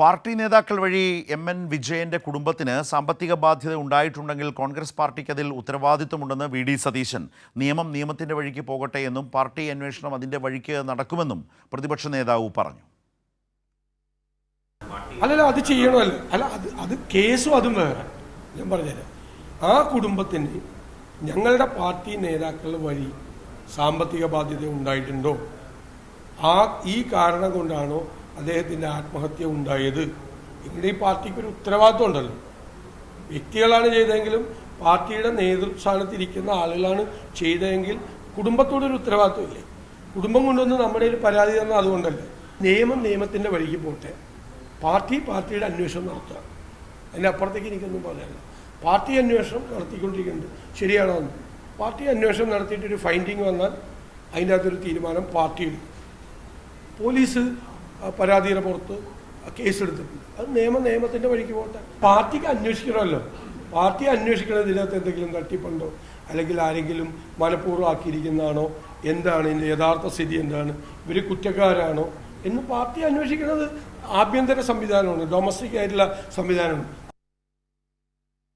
Party നേതാക്കൾ വഴി M N വിജയന്റെ കുടുംബത്തിന് സാമ്പത്തിക ബാധ്യത ഉണ്ടായിട്ടുണ്ടെങ്കിൽ കോൺഗ്രസ് പാർട്ടിക്ക് അതിൽ ഉത്തരവാദിത്വമുണ്ടെന്ന് വി ഡി സതീശൻ. നിയമം നിയമത്തിന്റെ വഴിക്ക് പോകട്ടെ എന്നും പാർട്ടി അന്വേഷണം അതിന്റെ വഴിക്ക് നടക്കുമെന്നും പ്രതിപക്ഷ നേതാവ് പറഞ്ഞു. അല്ലല്ല അത് ചെയ്യണമല്ലോ. അല്ല അത് അത് കേസും അതും വേറെ. ഞാൻ പറഞ്ഞുതരാം. ആ കുടുംബത്തിന് ഞങ്ങളുടെ പാർട്ടി നേതാക്കൾ വഴി സാമ്പത്തിക ബാധ്യത ഉണ്ടായിട്ടുണ്ടോ? ആ ഈ കാരണം കൊണ്ടാണോ അദ്ദേഹത്തിന്റെ ആത്മഹത്യ ഉണ്ടായത്. ഇവിടെ ഈ പാർട്ടിക്ക് ഒരു ഉത്തരവാദിത്വം ഉണ്ടല്ലോ. വ്യക്തികളാണ് ചെയ്തതെങ്കിലും പാർട്ടിയുടെ നേതൃസ്ഥാനത്തിരിക്കുന്ന ആളുകളാണ് ചെയ്തതെങ്കിൽ കുടുംബത്തോടൊരു ഉത്തരവാദിത്വം ഇല്ലേ? കുടുംബം കൊണ്ടൊന്ന് നമ്മുടെ ഒരു പരാതി തന്നെ അതുകൊണ്ടല്ല. നിയമം നിയമത്തിന്റെ വഴിക്ക് പോട്ടെ. പാർട്ടി പാർട്ടിയുടെ അന്വേഷണം നടത്തുക. അതിന്റെ അപ്പുറത്തേക്ക് എനിക്കൊന്നും പറയാനില്ല. പാർട്ടി അന്വേഷണം നടത്തിക്കൊണ്ടിരിക്കുന്നുണ്ട്. ശരിയാണോ എന്ന്. പാർട്ടി അന്വേഷണം നടത്തിയിട്ടൊരു ഫൈൻഡിങ് വന്നാൽ അതിന്റെ അകത്തൊരു തീരുമാനം പാർട്ടി എടുക്കും. പോലീസ് പരാതിയുടെ പുറത്ത് കേസെടുത്തിട്ടുണ്ട്. അത് നിയമ നിയമത്തിന്റെ വഴിക്ക് പോട്ടെ. പാർട്ടിക്ക് അന്വേഷിക്കണമല്ലോ. പാർട്ടി അന്വേഷിക്കണം ഇതിനകത്ത് എന്തെങ്കിലും തട്ടിപ്പുണ്ടോ? അല്ലെങ്കിൽ ആരെങ്കിലും മനഃപൂർവം ആക്കിയിരിക്കുന്നതാണോ എന്താണ് ഇതിന്റെ യഥാർത്ഥ സ്ഥിതി എന്താണ്? ഇവർ കുറ്റക്കാരാണോ? എന്ന് പാർട്ടി അന്വേഷിക്കുന്നത് ആഭ്യന്തര സംവിധാനമാണ്. ഡൊമസ്റ്റിക് ആയിട്ടുള്ള സംവിധാനമാണ്.